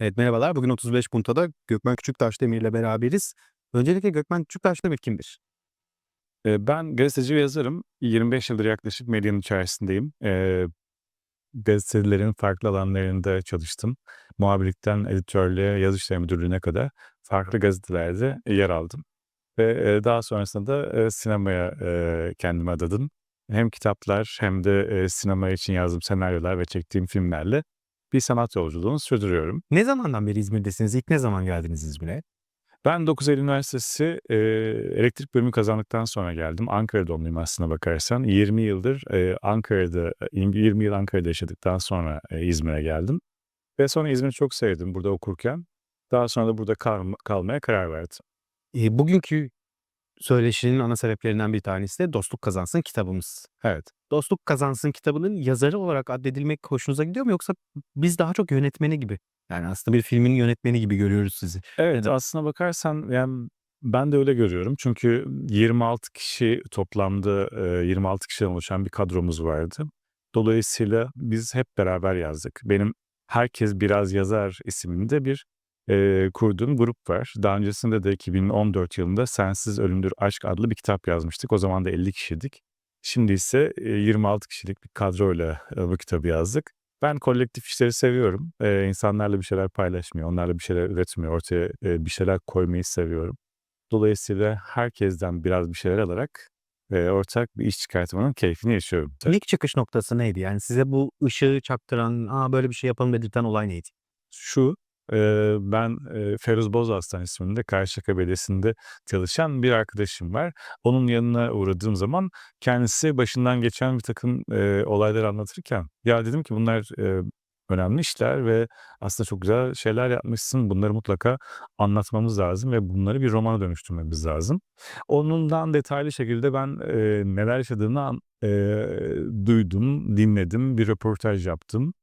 Evet, merhabalar. Bugün 35 Punta'da Gökmen Küçüktaş Demir'le beraberiz. Öncelikle Gökmen Küçüktaş Demir kimdir? Ben gazeteci ve yazarım. 25 yıldır yaklaşık medyanın içerisindeyim. Eee, gazetelerin farklı alanlarında çalıştım. Muhabirlikten editörlüğe, yazı işleri müdürlüğüne kadar farklı gazetelerde yer aldım. Ve, daha sonrasında da, sinemaya, kendimi adadım. Hem kitaplar hem de, sinema için yazdığım senaryolar ve çektiğim filmlerle bir sanat yolculuğunu sürdürüyorum. Ne zamandan beri İzmir'desiniz? İlk ne zaman geldiniz İzmir'e? Ben 9 Eylül Üniversitesi, eee, elektrik bölümü kazandıktan sonra geldim. Ankara doğumluyum aslına bakarsan. 20 yıldır, eee, Ankara'da, eee, 20 yıl Ankara'da yaşadıktan sonra, eee, İzmir'e geldim ve sonra İzmir'i çok sevdim burada okurken. Daha sonra da burada kalma kalmaya karar verdim. Eee, bugünkü söyleşinin ana sebeplerinden bir tanesi de Dostluk Kazansın kitabımız. Evet. Dostluk Kazansın kitabının yazarı olarak addedilmek hoşunuza gidiyor mu yoksa biz daha çok yönetmeni gibi, yani aslında bir filmin yönetmeni gibi görüyoruz sizi. Evet, Neden? aslına bakarsan, yani, ben de öyle görüyorum. Çünkü 26 kişi toplamda, eee, 26 kişiden oluşan bir kadromuz vardı. Dolayısıyla biz hep beraber yazdık. Benim "Herkes Biraz Yazar" isimli bir, eee, kurduğum grup var. Daha öncesinde de 2014 yılında "Sensiz Ölümdür Aşk" adlı bir kitap yazmıştık. O zaman da 50 kişiydik. Şimdi ise, eee, 26 kişilik bir kadroyla, eee, bu kitabı yazdık. Ben kolektif işleri seviyorum. Eee, insanlarla bir şeyler paylaşmayı, onlarla bir şeyler üretmeyi, ortaya, eee, bir şeyler koymayı seviyorum. Dolayısıyla herkesten biraz bir şeyler alarak, eee, ortak bir iş çıkartmanın keyfini yaşıyorum. İlk çıkış noktası neydi? Yani size bu ışığı çaktıran, "A, böyle bir şey yapalım." dedirten olay neydi? Şu, ben, eee, Feruz Bozarslan isminde Karşıyaka Belediyesi'nde çalışan bir arkadaşım var. Onun yanına uğradığım zaman kendisi başından geçen birtakım, eee, olayları anlatırken, "Ya," dedim ki, "bunlar, önemli işler ve aslında çok güzel şeyler yapmışsın. Bunları mutlaka anlatmamız lazım ve bunları bir romana dönüştürmemiz lazım." Onundan detaylı şekilde ben, neler yaşadığını duydum, dinledim, bir röportaj yaptım.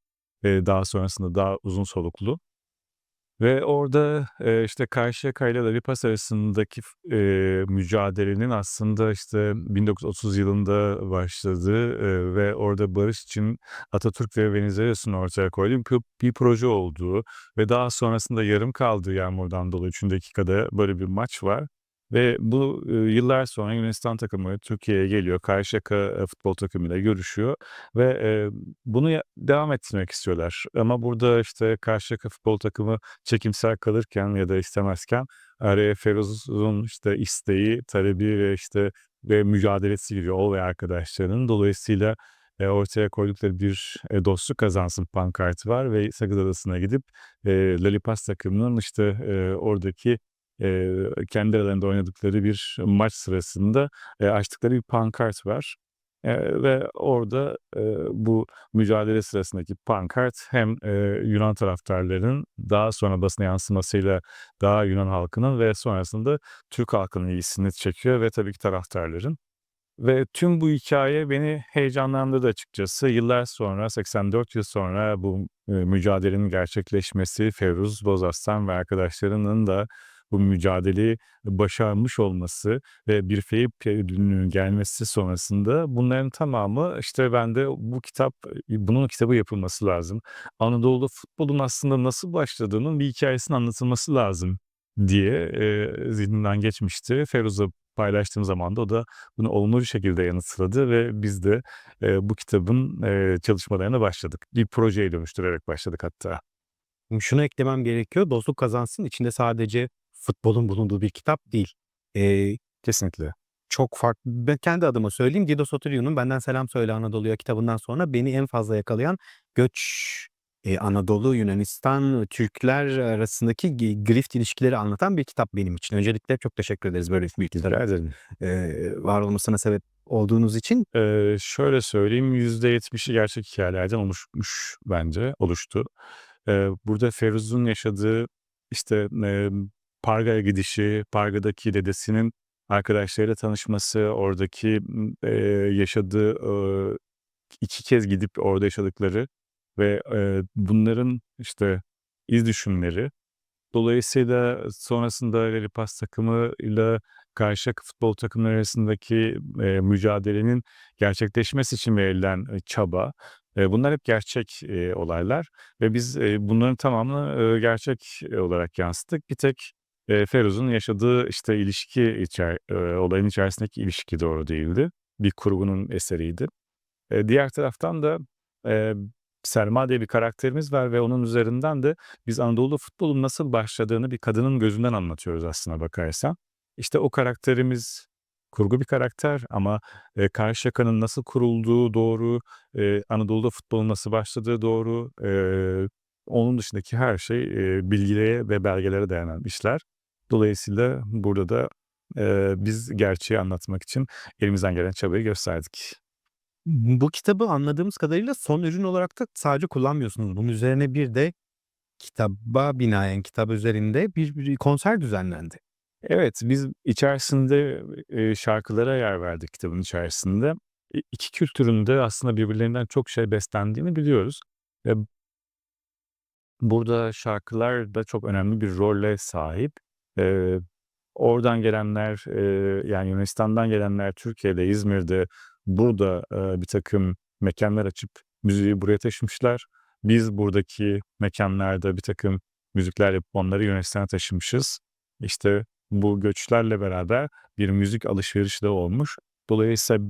Daha sonrasında daha uzun soluklu. Ve orada, eee, işte, Karşıyaka'yla Laripas arasındaki f eee, mücadelenin aslında, işte, 1930 yılında başladığı, eee, ve orada barış için Atatürk ve Venizelos'un ortaya koyduğu pı bir proje olduğu ve daha sonrasında yarım kaldığı yağmurdan dolayı 3. dakikada böyle bir maç var ve bu, yıllar sonra Yunanistan takımı Türkiye'ye geliyor. Karşıyaka, futbol takımıyla görüşüyor ve, bunu devam ettirmek istiyorlar. Ama burada, işte, Karşıyaka futbol takımı çekimser kalırken ya da istemezken araya Feruz'un, işte, isteği, talebi ve, işte, ve mücadelesi giriyor o ve arkadaşlarının. Dolayısıyla, ortaya koydukları bir, "Dostluk Kazansın" pankartı var ve Sakız Adası'na gidip, eee, Laripas takımının, işte, oradaki, eee, kendi aralarında oynadıkları bir maç sırasında, eee, açtıkları bir pankart var. Eee, ve orada, eee, bu mücadele sırasındaki pankart hem, eee, Yunan taraftarlarının daha sonra basına yansımasıyla daha Yunan halkının ve sonrasında Türk halkının ilgisini çekiyor ve tabii ki taraftarların. Ve tüm bu hikâye beni heyecanlandırdı açıkçası. Yıllar sonra, 84 yıl sonra bu, mücadelenin gerçekleşmesi, Feruz Bozarslan ve arkadaşlarının da bu mücadeleyi başarmış olması ve bir Eyüp ödülünün gelmesi sonrasında bunların tamamı, işte, bende bu kitap, bunun kitabı yapılması lazım. Anadolu'da futbolun aslında nasıl başladığının bir hikâyesinin anlatılması lazım diye, eee, zihnimden geçmişti. Feruz'la paylaştığım zaman da o da bunu olumlu bir şekilde yanıtladı ve biz de, eee, bu kitabın, eee, çalışmalarına başladık. Bir projeye dönüştürerek başladık hatta. Şunu eklemem gerekiyor, Dostluk Kazansın içinde sadece futbolun bulunduğu bir kitap değil. Eee, Kesinlikle. çok farklı Ben kendi adıma söyleyeyim, Guido Soteriou'nun "Benden Selam Söyle Anadolu'ya" kitabından sonra beni en fazla yakalayan göç, eee, Anadolu, Yunanistan, Türkler arasındaki grift ilişkileri anlatan bir kitap benim için. Öncelikle çok teşekkür ederiz böyle bilgilere, ederim. eee, var olmasına sebep olduğunuz için. Eee, şöyle söyleyeyim, %70'i gerçek hikâyelerden oluşmuş bence, oluştu. Eee, burada Feruz'un yaşadığı, işte, emm, Parga'ya gidişi, Parga'daki dedesinin arkadaşlarıyla tanışması, oradaki, eee, yaşadığı, ııı, 2 kez gidip orada yaşadıkları ve, eee, bunların, işte, iz düşümleri. Dolayısıyla sonrasında Laripas takımıyla Karşıyaka futbol takımları arasındaki, eee, mücadelenin gerçekleşmesi için verilen, eee, çaba Eee, bunlar hep gerçek, eee, olaylar ve biz, eee, bunların tamamını, eee, gerçek olarak yansıttık. Bir tek, eee, Feruz'un yaşadığı, işte, ilişki içer eee, olayın içerisindeki ilişki doğru değildi. Bir kurgunun eseriydi. Eee, diğer taraftan da, eee, Selma diye bir karakterimiz var ve onun üzerinden de biz Anadolu futbolunun nasıl başladığını bir kadının gözünden anlatıyoruz aslına bakarsan. İşte, o karakterimiz kurgu bir karakter ama, eee, Karşıyaka'nın nasıl kurulduğu doğru, eee, Anadolu'da futbolun nasıl başladığı doğru. Eee, onun dışındaki her şey, eee, bilgilere ve belgelere dayanan işler. Dolayısıyla burada da, eee, biz gerçeği anlatmak için elimizden gelen çabayı gösterdik. Bu kitabı anladığımız kadarıyla son ürün olarak da sadece kullanmıyorsunuz. Bunun üzerine bir de kitaba binaen, kitap üzerinde bir bir konser düzenlendi. Evet, biz içerisinde, eee, şarkılara yer verdik kitabın içerisinde. İ iki kültürün de aslında birbirlerinden çok şey beslendiğini biliyoruz ve burada şarkılar da çok önemli bir role sahip. Eee, oradan gelenler, eee, yani Yunanistan'dan gelenler Türkiye'de, İzmir'de, burada, eee, birtakım mekânlar açıp müziği buraya taşımışlar. Biz buradaki mekânlarda birtakım müzikler yapıp onları Yunanistan'a taşımışız. İşte, bu göçlerle beraber bir müzik alışverişi de olmuş. Dolayısıyla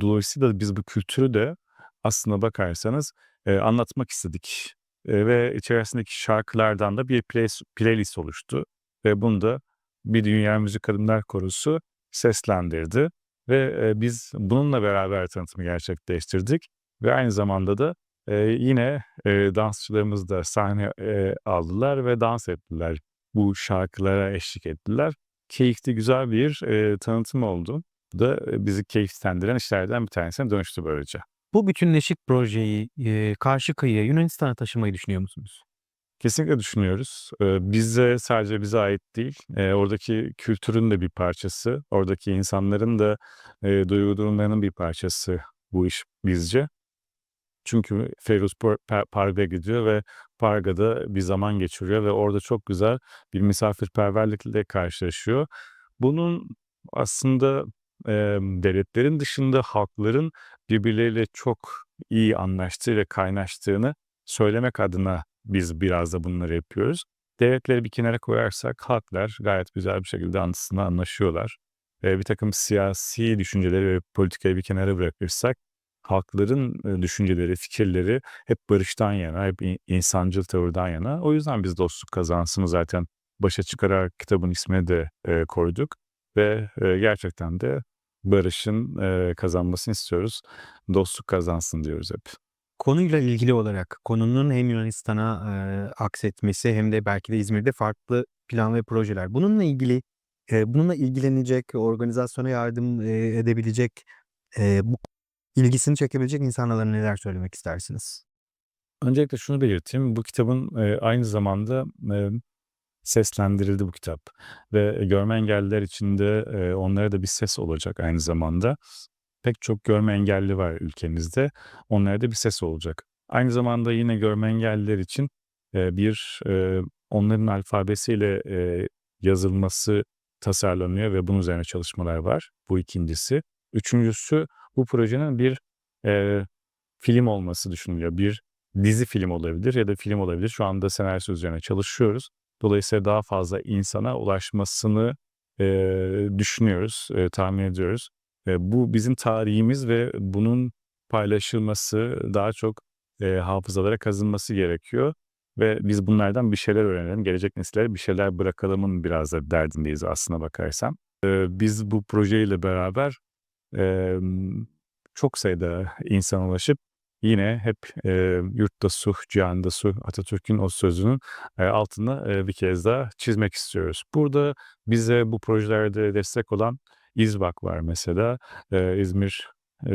dolayısıyla biz bu kültürü de aslına bakarsanız, eee, anlatmak istedik, eee, ve içerisindeki şarkılardan da bir plays playlist oluştu ve bunu da Bir Dünya Müzik Kadınlar Korosu seslendirdi ve, eee, biz bununla beraber tanıtımı gerçekleştirdik ve aynı zamanda da, eee, yine, eee, dansçılarımız da sahne, eee, aldılar ve dans ettiler. Bu şarkılara eşlik ettiler. Keyifli, güzel bir, eee, tanıtım oldu. Bu da, eee, bizi keyiflendiren işlerden bir tanesine dönüştü böylece. Bu bütünleşik projeyi, eee, karşı kıyıya, Yunanistan'a taşımayı düşünüyor musunuz? Kesinlikle düşünüyoruz. Eee, bize sadece bize ait değil, oradaki kültürün de bir parçası, oradaki insanların da, eee, duygu durumlarının bir parçası bu iş bizce. Çünkü Feruz Parga'ya gidiyor ve Parga'da bir zaman geçiriyor ve orada çok güzel bir misafirperverlikle karşılaşıyor. Bunun aslında, emm, devletlerin dışında halkların birbirleriyle çok iyi anlaştığı ve kaynaştığını söylemek adına biz biraz da bunları yapıyoruz. Devletleri bir kenara koyarsak halklar gayet güzel bir şekilde aslında anlaşıyorlar. Eee, birtakım siyasi düşünceleri ve politikayı bir kenara bırakırsak halkların, düşünceleri, fikirleri hep barıştan yana, hep insancıl tavırdan yana. O yüzden biz dostluk kazansını zaten başa çıkararak kitabın ismini de, eee, koyduk ve, eee, gerçekten de barışın, eee, kazanmasını istiyoruz. Dostluk kazansın diyoruz hep. Konuyla ilgili olarak konunun hem Yunanistan'a, eee, aksetmesi hem de belki de İzmir'de farklı plan ve projeler. Bununla ilgili, eee, bununla ilgilenecek, organizasyona yardım, eee, edebilecek, eee, bu ilgisini çekebilecek insanlara neler söylemek istersiniz? Öncelikle şunu belirteyim, bu kitabın, eee, aynı zamanda, emm, seslendirildi bu kitap ve görme engelliler için de, eee, onlara da bir ses olacak aynı zamanda. Pek çok görme engelli var ülkemizde. Onlara da bir ses olacak. Aynı zamanda yine görme engelliler için, bir, onların alfabesiyle, yazılması tasarlanıyor ve bunun üzerine çalışmalar var. Bu 2'ncisi. 3'üncüsü bu projenin bir, eee, film olması düşünülüyor. Bir dizi film olabilir ya da film olabilir. Şu anda senaryosu üzerine çalışıyoruz. Dolayısıyla daha fazla insana ulaşmasını, eee, düşünüyoruz, eee, tahmin ediyoruz. Bu bizim tarihimiz ve bunun paylaşılması, daha çok, hafızalara kazınması gerekiyor ve biz bunlardan bir şeyler öğrenelim, gelecek nesillere bir şeyler bırakalımın biraz da derdindeyiz aslına bakarsan. Eee, biz bu projeyle beraber, çok sayıda insana ulaşıp yine hep, eee, "Yurtta sulh, cihanda sulh" Atatürk'ün o sözünün, eee, altını, eee, bir kez daha çizmek istiyoruz. Burada bize bu projelerde destek olan İzVAK var mesela, eee, İzmir,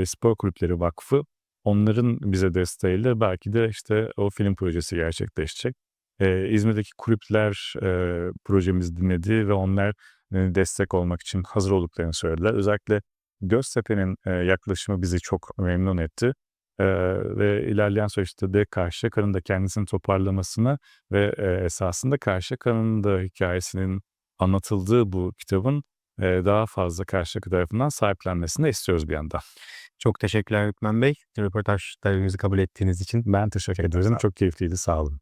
Spor Kulüpleri Vakfı. Onların bize desteğiyle belki de, işte, o film projesi gerçekleşecek. Eee, İzmir'deki kulüpler, eee, projemizi dinledi ve onlar, eee, destek olmak için hazır olduklarını söylediler. Özellikle Göztepe'nin, eee, yaklaşımı bizi çok memnun etti, eee, ve ilerleyen süreçte de Karşıyaka'nın da kendisini toparlamasını ve, eee, esasında Karşıyaka'nın da hikâyesinin anlatıldığı bu kitabın, daha fazla Karşıyaka tarafından sahiplenmesini de istiyoruz bir yandan. Çok teşekkürler Hükmen Bey, röportajlarımızı kabul ettiğiniz için. Ben teşekkür ederim. Çok keyifliydi. Sağ olun.